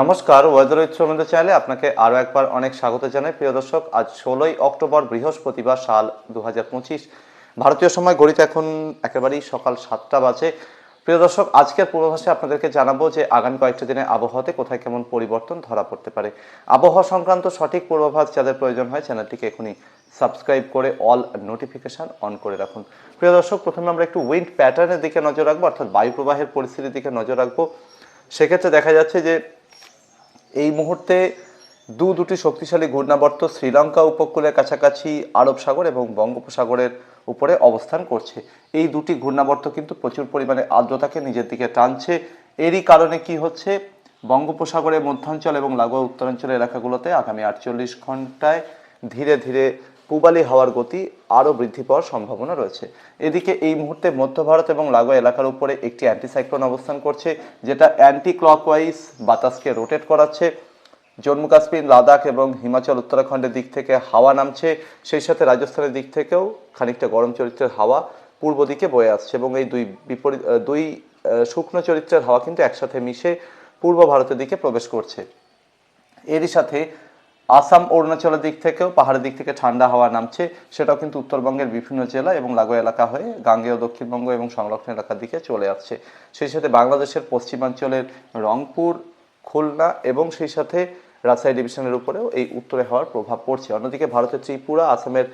নমস্কার, ওয়েদার ইত্রমেন্দ্র চ্যানেলে আপনাকে আরও একবার অনেক স্বাগত জানাই। প্রিয় দর্শক, আজ ষোলোই অক্টোবর, বৃহস্পতিবার সাল দু হাজার পঁচিশ। ভারতীয় সময় গড়িতে এখন একেবারেই সকাল সাতটা বাজে। প্রিয় দর্শক, আজকের পূর্বাভাসে আপনাদেরকে জানাব যে আগামী কয়েকটা দিনে আবহাওয়াতে কোথায় কেমন পরিবর্তন ধরা পড়তে পারে। আবহাওয়া সংক্রান্ত সঠিক পূর্বাভাস যাদের প্রয়োজন হয় চ্যানেলটিকে এখনই সাবস্ক্রাইব করে অল নোটিফিকেশন অন করে রাখুন। প্রিয় দর্শক, প্রথমে আমরা একটু উইন্ড প্যাটার্নের দিকে নজর রাখব, অর্থাৎ বায়ু প্রবাহের পরিস্থিতির দিকে নজর রাখব। সেক্ষেত্রে দেখা যাচ্ছে যে এই মুহূর্তে দু দুটি শক্তিশালী ঘূর্ণাবর্ত শ্রীলঙ্কা উপকূলের কাছাকাছি আরব সাগর এবং বঙ্গোপসাগরের উপরে অবস্থান করছে। এই দুটি ঘূর্ণাবর্ত কিন্তু প্রচুর পরিমাণে আর্দ্রতাকে নিজের দিকে টানছে। এরই কারণে কি হচ্ছে? বঙ্গোপসাগরের মধ্যাঞ্চল এবং লাগোয়া উত্তরাঞ্চলের এলাকাগুলোতে আগামী আটচল্লিশ ঘন্টায় ধীরে ধীরে পূবালি হাওয়ার গতি আরও বৃদ্ধি পাওয়ার সম্ভাবনা রয়েছে। এদিকে এই মুহূর্তে মধ্য ভারত এবং লাগোয়া এলাকার উপরে একটি অ্যান্টিসাইক্লোন অবস্থান করছে, যেটা অ্যান্টি ক্লকওয়াইজ বাতাসকে রোটেট করাচ্ছে। জম্মু কাশ্মীর, লাদাখ এবং হিমাচল উত্তরাখণ্ডের দিক থেকে হাওয়া নামছে। সেই সাথে রাজস্থানের দিক থেকেও খানিকটা গরম চরিত্রের হাওয়া পূর্ব দিকে বয়ে আসছে এবং এই দুই বিপরীত দুই শুকনো চরিত্রের হাওয়া কিন্তু একসাথে মিশে পূর্ব ভারতের দিকে প্রবেশ করছে। এরই সাথে আসাম, অরুণাচলের দিক থেকেও, পাহাড়ের দিক থেকে ঠান্ডা হাওয়া নামছে। সেটাও কিন্তু উত্তরবঙ্গের বিভিন্ন জেলা এবং লাগোয়া এলাকা হয়ে গাঙ্গেয় দক্ষিণবঙ্গ এবং সংলগ্ন এলাকার দিকে চলে আসছে। সেই সাথে বাংলাদেশের পশ্চিমাঞ্চলের রংপুর, খুলনা এবং সেই সাথে রাজশাহী ডিভিশনের উপরেও এই উত্তরে হওয়ার প্রভাব পড়ছে। অন্যদিকে ভারতের ত্রিপুরা, আসামের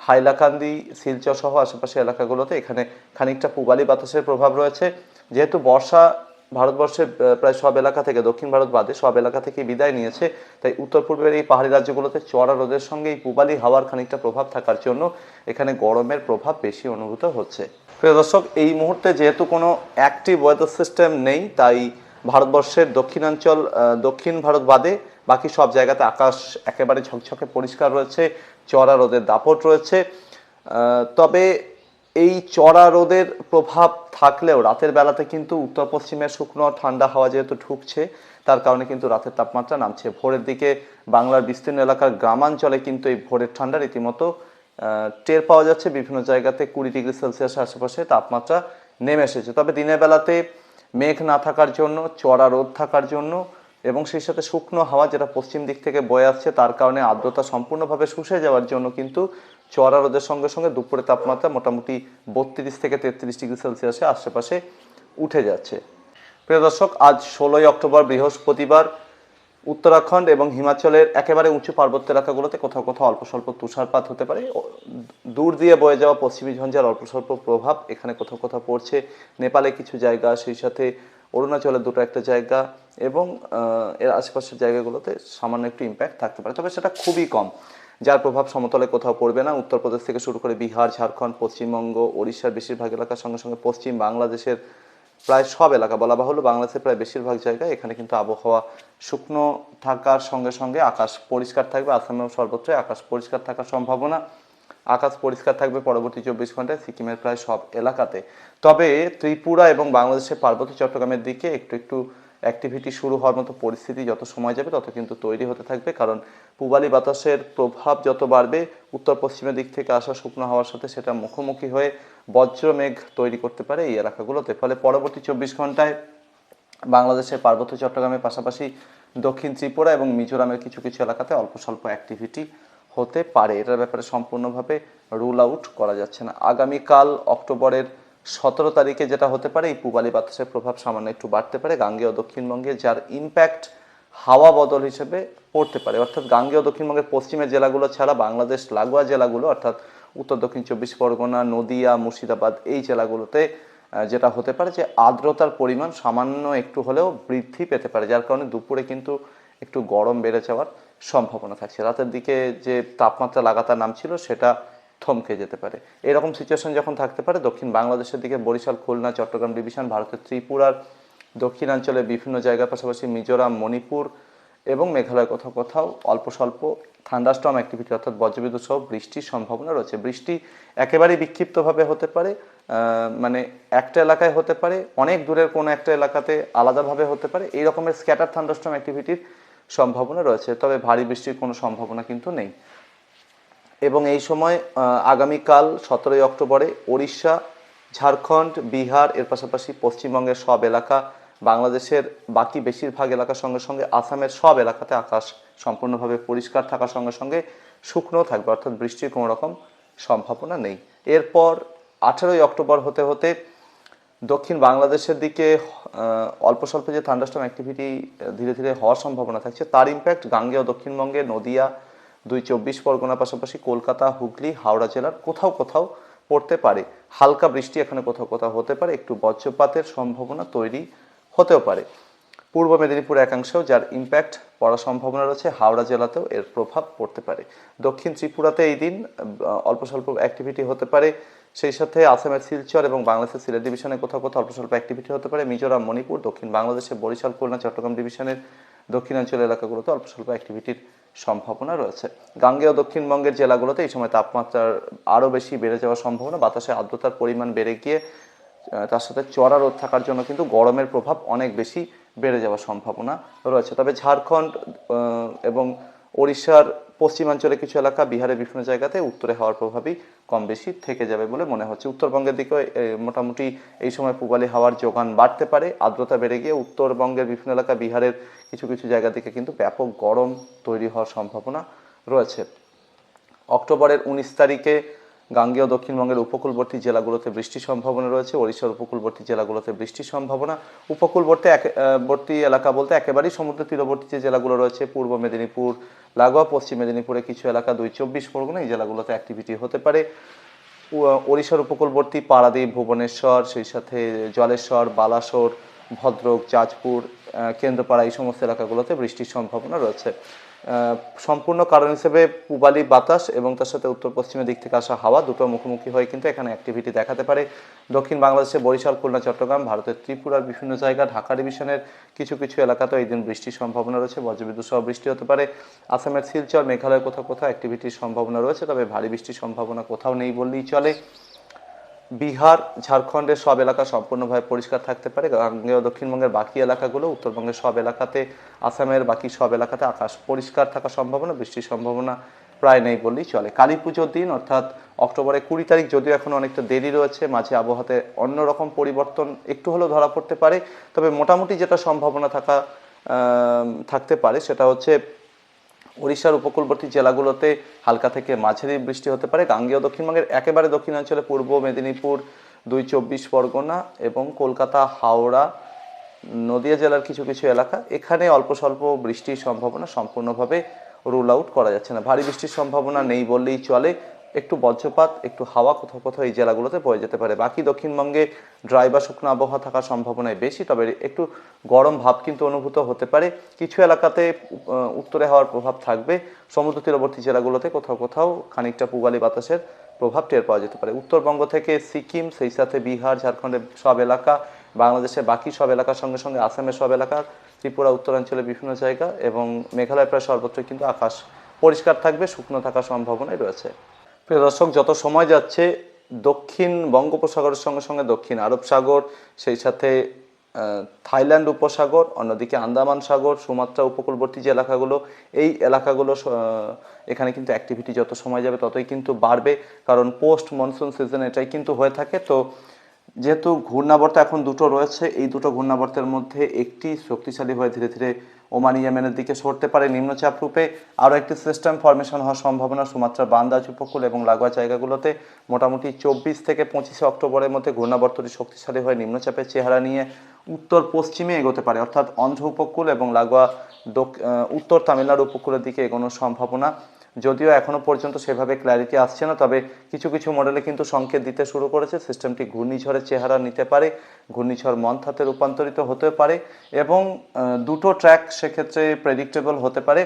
হাইলাকান্দি, শিলচর সহ আশেপাশের এলাকাগুলোতে এখানে খানিকটা পূবালি বাতাসের প্রভাব রয়েছে। যেহেতু বর্ষা ভারতবর্ষের প্রায় সব এলাকা থেকে, দক্ষিণ ভারত বাদে সব এলাকা থেকে বিদায় নিয়েছে। তাই উত্তর পূর্বের এই পাহাড়ি রাজ্যগুলোতে চড়া রোদের সঙ্গে এই পূবালি হাওয়ার খানিকটা প্রভাব থাকার জন্য এখানে গরমের প্রভাব বেশি অনুভূত হচ্ছে। প্রিয় দর্শক, এই মুহূর্তে যেহেতু কোনো অ্যাক্টিভ ওয়েদার সিস্টেম নেই, তাই ভারতবর্ষের দক্ষিণাঞ্চল দক্ষিণ ভারত বাদে বাকি সব জায়গাতে আকাশ একেবারে ঝকঝকে পরিষ্কার রয়েছে চড়া রোদের দাপট রয়েছে। তবে এই চড়া রোদের প্রভাব থাকলেও রাতের বেলাতে কিন্তু উত্তর পশ্চিমের শুকনো ঠান্ডা হাওয়া যেহেতু ঢুকছে, তার কারণে কিন্তু রাতের তাপমাত্রা নামছে। ভোরের দিকে বাংলার বিস্তীর্ণ এলাকার গ্রামাঞ্চলে কিন্তু এই ভোরের ঠান্ডা রীতিমতো টের পাওয়া যাচ্ছে। বিভিন্ন জায়গাতে কুড়ি ডিগ্রি সেলসিয়াসের আশেপাশে তাপমাত্রা নেমে এসেছে। তবে দিনের বেলাতে মেঘ না থাকার জন্য, চড়া রোদ থাকার জন্য এবং সেই সাথে শুকনো হাওয়া যেটা পশ্চিম দিক থেকে বয়ে আসছে, তার কারণে আর্দ্রতা সম্পূর্ণভাবে শুষে যাওয়ার জন্য কিন্তু চড়া রোদের সঙ্গে সঙ্গে দুপুরে তাপমাত্রা মোটামুটি বত্রিশ থেকে তেত্রিশ ডিগ্রি সেলসিয়াসের আশেপাশে উঠে যাচ্ছে। প্রিয় দর্শক, আজ ষোলোই অক্টোবর, বৃহস্পতিবার, উত্তরাখণ্ড এবং হিমাচলের একেবারে উঁচু পার্বত্য এলাকাগুলোতে কোথাও কোথাও অল্প স্বল্প তুষারপাত হতে পারে। দূর দিয়ে বয়ে যাওয়া পশ্চিমী ঝঞ্ঝার অল্প স্বল্প প্রভাব এখানে কোথাও কোথাও পড়ছে। নেপালে কিছু জায়গা, সেই সাথে অরুণাচলের দুটো একটা জায়গা এবং এর আশেপাশের জায়গাগুলোতে সামান্য একটু ইম্প্যাক্ট থাকতে পারে। তবে সেটা খুবই কম। যার প্রভাব সমতলে কোথাও পড়বে না। উত্তরপ্রদেশ থেকে শুরু করে বিহার, ঝাড়খণ্ড, পশ্চিমবঙ্গ, ওড়িশার বেশিরভাগ এলাকার সঙ্গে সঙ্গে পশ্চিম বাংলাদেশের প্রায় সব এলাকা বলা বাহুল্য। বাংলাদেশের প্রায় বেশিরভাগ জায়গায় এখানে কিন্তু আবহাওয়া শুকনো থাকার সঙ্গে সঙ্গে আকাশ পরিষ্কার থাকবে। আসামেও সর্বত্রই আকাশ পরিষ্কার থাকার সম্ভাবনা। আকাশ পরিষ্কার থাকবে পরবর্তী চব্বিশ ঘন্টায়। সিকিমের প্রায় সব এলাকাতে। তবে ত্রিপুরা এবং বাংলাদেশের পার্বত্য চট্টগ্রামের দিকে একটু একটু অ্যাক্টিভিটি শুরু হওয়ার মতো পরিস্থিতি যত সময় যাবে তত কিন্তু তৈরি হতে থাকবে। কারণ পূবালি বাতাসের প্রভাব যত বাড়বে উত্তর পশ্চিমের দিক থেকে আসা শুকনো হওয়ার সাথে সেটা মুখোমুখি হয়ে বজ্র মেঘ তৈরি করতে পারে এই এলাকাগুলোতে। ফলে পরবর্তী চব্বিশ ঘন্টায় বাংলাদেশের পার্বত্য চট্টগ্রামের পাশাপাশি দক্ষিণ ত্রিপুরা এবং মিজোরামের কিছু কিছু এলাকাতে অল্প স্বল্প অ্যাক্টিভিটি হতে পারে। এটার ব্যাপারে সম্পূর্ণভাবে রুল আউট করা যাচ্ছে না। আগামীকাল অক্টোবরের সতেরো তারিখে যেটা হতে পারে, এই পূবালি বাতাসের প্রভাব সামান্য একটু বাড়তে পারে। গাঙ্গেয় দক্ষিণবঙ্গে যার ইম্প্যাক্ট হাওয়া বদল হিসেবে পড়তে পারে। অর্থাৎ গাঙ্গেয় দক্ষিণবঙ্গের পশ্চিমের জেলাগুলো ছাড়া বাংলাদেশ, লাগোয়া জেলাগুলো, অর্থাৎ উত্তর, দক্ষিণ, চব্বিশ পরগনা, নদিয়া, মুর্শিদাবাদ, এই জেলাগুলোতে যেটা হতে পারে যে আর্দ্রতার পরিমাণ সামান্য একটু হলেও বৃদ্ধি পেতে পারে, যার কারণে দুপুরে কিন্তু একটু গরম বেড়ে যাওয়ার সম্ভাবনা থাকছে। রাতের দিকে যে তাপমাত্রা লাগাতার নামছিল, সেটা থমকে যেতে পারে। এরকম সিচুয়েশন যখন থাকতে পারে, দক্ষিণ বাংলাদেশের দিকে বরিশাল, খুলনা, চট্টগ্রাম ডিভিশন ভারতের ত্রিপুরার দক্ষিণাঞ্চলের বিভিন্ন জায়গার পাশাপাশি মিজোরাম, মণিপুর এবং মেঘালয় কোথাও কোথাও অল্প স্বল্প থান্ডাস্টর্ম অ্যাক্টিভিটি অর্থাৎ বজ্রবিদ্যুৎ সহ বৃষ্টির সম্ভাবনা রয়েছে। বৃষ্টি একেবারেই বিক্ষিপ্তভাবে হতে পারে মানে একটা এলাকায় হতে পারে, অনেক দূরের কোনো একটা এলাকাতে আলাদাভাবে হতে পারে। এই রকমের স্ক্যাটার থান্ডাস্টর্ম অ্যাক্টিভিটির সম্ভাবনা রয়েছে, তবে ভারী বৃষ্টির কোনো সম্ভাবনা কিন্তু নেই। এবং এই সময় আগামীকাল সতেরোই অক্টোবরে ওড়িশা, ঝাড়খণ্ড, বিহার, এর পাশাপাশি পশ্চিমবঙ্গের সব এলাকা, বাংলাদেশের বাকি বেশিরভাগ এলাকার সঙ্গে সঙ্গে আসামের সব এলাকাতে আকাশ সম্পূর্ণভাবে পরিষ্কার থাকার সঙ্গে সঙ্গে শুকনো থাকবে, অর্থাৎ বৃষ্টির কোনো রকম সম্ভাবনা নেই। এরপর আঠেরোই অক্টোবর হতে হতে দক্ষিণ বাংলাদেশের দিকে অল্প স্বল্প যে থান্ডাস্টম অ্যাক্টিভিটি ধীরে ধীরে হওয়ার সম্ভাবনা থাকছে, তার ইম্প্যাক্ট গাঙ্গেয় দক্ষিণবঙ্গে, নদিয়া দুই চব্বিশ পরগনা পাশাপাশি কলকাতা, হুগলি, হাওড়া জেলার কোথাও কোথাও পড়তে পারে। হালকা বৃষ্টি এখানে কোথাও কোথাও হতে পারে, একটু বজ্রপাতের সম্ভাবনা তৈরি হতেও পারে। পূর্ব মেদিনীপুর একাংশেও যার ইম্প্যাক্ট পড়ার সম্ভাবনা রয়েছে, হাওড়া জেলাতেও এর প্রভাব পড়তে পারে। দক্ষিণ ত্রিপুরাতে এই দিন অল্প স্বল্প অ্যাক্টিভিটি হতে পারে। সেই সাথে আসামের শিলচর এবং বাংলাদেশের সিলেট ডিভিশনে কোথাও কোথাও অল্প স্বল্প অ্যাক্টিভিটি হতে পারে। মিজোরাম, মণিপুর, দক্ষিণ বাংলাদেশের বরিশাল খুলনা চট্টগ্রাম ডিভিশনের দক্ষিণাঞ্চল এলাকাগুলোতে অল্প স্বল্প অ্যাক্টিভিটির সম্ভাবনা রয়েছে। গাঙ্গেয় দক্ষিণবঙ্গের জেলাগুলোতে এই সময় তাপমাত্রার আরও বেশি বেড়ে যাওয়ার সম্ভাবনা, বাতাসে আর্দ্রতার পরিমাণ বেড়ে গিয়ে তার সাথে চড়া রোদ থাকার জন্য কিন্তু গরমের প্রভাব অনেক বেশি বেড়ে যাওয়ার সম্ভাবনা রয়েছে। তবে ঝাড়খণ্ড এবং ওড়িশার পশ্চিমাঞ্চলে কিছু এলাকা বিহারের বিভিন্ন জায়গাতে উত্তরে হওয়ার প্রভাবই কম বেশি থেকে যাবে বলে মনে হচ্ছে। উত্তরবঙ্গের দিকেও এ, মোটামুটি এই সময় পূবালি হাওয়ার যোগান বাড়তে পারে। আর্দ্রতা বেড়ে গিয়ে উত্তরবঙ্গের বিভিন্ন এলাকা বিহারের কিছু কিছু জায়গা থেকে কিন্তু ব্যাপক গরম তৈরি হওয়ার সম্ভাবনা রয়েছে। অক্টোবরের উনিশ তারিখে গাঙ্গেয় দক্ষিণবঙ্গের উপকূলবর্তী জেলাগুলোতে বৃষ্টির সম্ভাবনা রয়েছে ওড়িশার উপকূলবর্তী জেলাগুলোতে বৃষ্টির সম্ভাবনা। উপকূলবর্তী বর্তী এলাকা বলতে একেবারেই সমুদ্র তীরবর্তী যে জেলাগুলো রয়েছে পূর্ব মেদিনীপুর লাগোয়া পশ্চিম মেদিনীপুরে কিছু এলাকা দুই চব্বিশ পরগনা এই জেলাগুলোতে অ্যাক্টিভিটি হতে পারে। ওড়িশার উপকূলবর্তী পারাদ্বীপ ভুবনেশ্বর সেই সাথে জলেশ্বর বালাসোর ভদ্রক আহ, কেন্দ্রপাড়া এই সমস্ত এলাকাগুলোতে বৃষ্টির সম্ভাবনা রয়েছে। সম্পূর্ণ কারণ হিসেবে পূবালি বাতাস এবং তার সাথে উত্তর পশ্চিমের দিক থেকে আসা হাওয়া দুটো মুখোমুখি হয়ে কিন্তু এখানে অ্যাক্টিভিটি দেখাতে পারে। দক্ষিণ বাংলাদেশে বরিশাল, খুলনা, চট্টগ্রাম, ভারতের ত্রিপুরার বিভিন্ন জায়গা, ঢাকা ডিভিশনের কিছু কিছু এলাকাতেও এই দিন বৃষ্টির সম্ভাবনা রয়েছে। বজ্রবিদ্যুৎ সহ বৃষ্টি হতে পারে। আসামের শিলচর মেঘালয়ের কোথাও কোথাও অ্যাক্টিভিটির সম্ভাবনা রয়েছে, তবে ভারী বৃষ্টির সম্ভাবনা কোথাও নেই বললেই চলে। বিহার, ঝাড়খণ্ডের সব এলাকা সম্পূর্ণভাবে পরিষ্কার থাকতে পারে। গাঙ্গেয় দক্ষিণবঙ্গের বাকি এলাকাগুলো, উত্তরবঙ্গের সব এলাকাতে, আসামের বাকি সব এলাকাতে আকাশ পরিষ্কার থাকার সম্ভাবনা, বৃষ্টির সম্ভাবনা প্রায় নেই বললেই চলে। কালী পুজোর দিন, অর্থাৎ অক্টোবরের কুড়ি তারিখ, যদিও এখন অনেকটা দেরি রয়েছে, মাঝে আবহাওয়াতে অন্যরকম পরিবর্তন একটু হলেও ধরা পড়তে পারে। তবে মোটামুটি যেটা সম্ভাবনা থাকা থাকতে পারে সেটা হচ্ছে ওড়িশার উপকূলবর্তী জেলাগুলোতে হালকা থেকে মাঝারি বৃষ্টি হতে পারে। গাঙ্গেয় দক্ষিণবঙ্গের একেবারে দক্ষিণাঞ্চলে পূর্ব মেদিনীপুর দুই চব্বিশ পরগনা এবং কলকাতা, হাওড়া, নদিয়া জেলার কিছু কিছু এলাকা এখানে অল্প স্বল্প বৃষ্টির সম্ভাবনা সম্পূর্ণভাবে রুল আউট করা যাচ্ছে না। ভারী বৃষ্টির সম্ভাবনা নেই বললেই চলে। একটু বজ্রপাত, একটু হাওয়া কোথাও কোথাও এই জেলাগুলোতে বয়ে যেতে পারে। বাকি দক্ষিণবঙ্গে ড্রাই বা শুকনো আবহাওয়া থাকার সম্ভাবনাই বেশি, তবে একটু গরম ভাব কিন্তু অনুভূত হতে পারে। কিছু এলাকাতে উত্তরে হওয়ার প্রভাব থাকবে। সমুদ্র তীরবর্তী জেলাগুলোতে কোথাও কোথাও খানিকটা পূবালি বাতাসের প্রভাব টের পাওয়া যেতে পারে। উত্তরবঙ্গ থেকে সিকিম, সেই সাথে বিহার, ঝাড়খণ্ডের সব এলাকা, বাংলাদেশের বাকি সব এলাকার সঙ্গে সঙ্গে আসামের সব এলাকা, ত্রিপুরা উত্তরাঞ্চলের বিভিন্ন জায়গা এবং মেঘালয় প্রায় সর্বত্র কিন্তু আকাশ পরিষ্কার থাকবে, শুকনো থাকার সম্ভাবনাই রয়েছে। প্রিয় দর্শক, যত সময় যাচ্ছে, দক্ষিণ বঙ্গোপসাগরের সঙ্গে সঙ্গে দক্ষিণ আরব সাগর, সেই সাথে থাইল্যান্ড উপসাগর, অন্যদিকে আন্দামান সাগর, সুমাত্রা উপকূলবর্তী যে এলাকাগুলো, এই এলাকাগুলো এখানে কিন্তু অ্যাক্টিভিটি যত সময় যাবে ততই কিন্তু বাড়বে। কারণ পোস্ট মনসুন সিজন এটাই কিন্তু হয়ে থাকে। তো যেহেতু ঘূর্ণাবর্ত এখন দুটো রয়েছে, এই দুটো ঘূর্ণাবর্তের মধ্যে একটি শক্তিশালী হয়ে ধীরে ধীরে ওমান ইয়েমেনের দিকে সরতে পারে নিম্নচাপ রূপে। আরও একটি সিস্টেম ফরমেশন হওয়ার সম্ভাবনা সুমাত্রার বান্দাজ উপকূল এবং লাগোয়া জায়গাগুলোতে। মোটামুটি চব্বিশ থেকে পঁচিশে অক্টোবরের মধ্যে ঘূর্ণাবর্তটি শক্তিশালী হয়ে নিম্নচাপের চেহারা নিয়ে উত্তর পশ্চিমে এগোতে পারে। অর্থাৎ অন্ধ্র উপকূল এবং লাগোয়া উত্তর তামিলনাড়ু উপকূলের দিকে এগোনোর সম্ভাবনা যদিও এখনও পর্যন্ত সেভাবে ক্ল্যারিটি আসছে না, তবে কিছু কিছু মডেলে কিন্তু সংকেত দিতে শুরু করেছে। সিস্টেমটি ঘূর্ণিঝড়ের চেহারা নিতে পারে, ঘূর্ণিঝড় মন্থাতে রূপান্তরিত হতে পারে এবং দুটো ট্র্যাক সেক্ষেত্রে প্রেডিক্টেবল হতে পারে।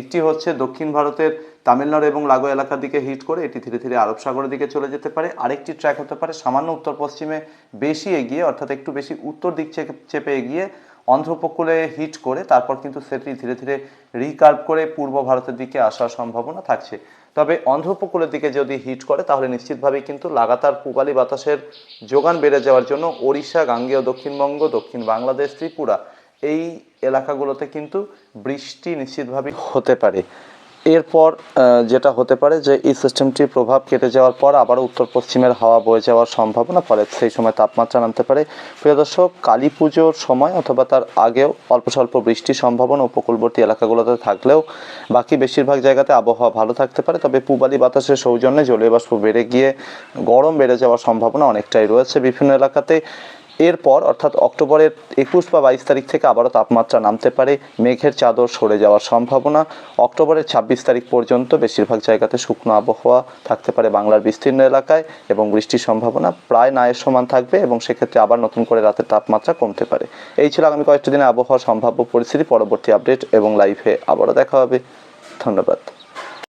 একটি হচ্ছে দক্ষিণ ভারতের তামিলনাড়ু এবং লাগো এলাকার দিকে হিট করে, এটি ধীরে ধীরে আরব সাগরের দিকে চলে যেতে পারে। আরেকটি ট্র্যাক হতে পারে সামান্য উত্তর পশ্চিমে বেশি এগিয়ে, অর্থাৎ একটু বেশি উত্তর দিক চেপে এগিয়ে অন্ধ্র উপকূলে হিট করে তারপর কিন্তু সেটি ধীরে ধীরে রিকার্ভ করে পূর্ব ভারতের দিকে আসার সম্ভাবনা থাকছে। তবে অন্ধ্র উপকূলের দিকে যদি হিট করে, তাহলে নিশ্চিতভাবেই কিন্তু লাগাতার পূবালি বাতাসের যোগান বেড়ে যাওয়ার জন্য ওড়িশা, গাঙ্গেয়, দক্ষিণবঙ্গ, দক্ষিণ বাংলাদেশ, ত্রিপুরা এই এলাকাগুলোতে কিন্তু বৃষ্টি নিশ্চিতভাবে হতে পারে। এরপর যেটা হতে পারে যে এই সিস্টেমটির প্রভাব কেটে যাওয়ার পর আবারও উত্তর পশ্চিমের হাওয়া বয়ে যাওয়ার সম্ভাবনা, ফলে সেই সময় তাপমাত্রা নামতে পারে। প্রিয় দর্শক, কালী পুজোর সময় অথবা তার আগেও অল্প স্বল্প বৃষ্টির সম্ভাবনা উপকূলবর্তী এলাকাগুলোতে থাকলেও বাকি বেশিরভাগ জায়গাতে আবহাওয়া ভালো থাকতে পারে। তবে পূবালি বাতাসের সৌজন্যে জলীয় বাষ্প বেড়ে গিয়ে গরম বেড়ে যাওয়ার সম্ভাবনা অনেকটাই রয়েছে বিভিন্ন এলাকাতে। এরপর, অর্থাৎ অক্টোবরের একুশ বা বাইশ তারিখ থেকে আবারও তাপমাত্রা নামতে পারে। মেঘের চাদর সরে যাওয়ার সম্ভাবনা। অক্টোবরের ছাব্বিশ তারিখ পর্যন্ত বেশিরভাগ জায়গাতে শুকনো আবহাওয়া থাকতে পারে বাংলার বিস্তীর্ণ এলাকায় এবং বৃষ্টির সম্ভাবনা প্রায় নায়ের সমান থাকবে এবং সেক্ষেত্রে আবার নতুন করে রাতের তাপমাত্রা কমতে পারে। এই ছিল আগামী কয়েকটি দিনে আবহাওয়ার সম্ভাব্য পরিস্থিতি। পরবর্তী আপডেট এবং লাইভে আবারও দেখা হবে। ধন্যবাদ।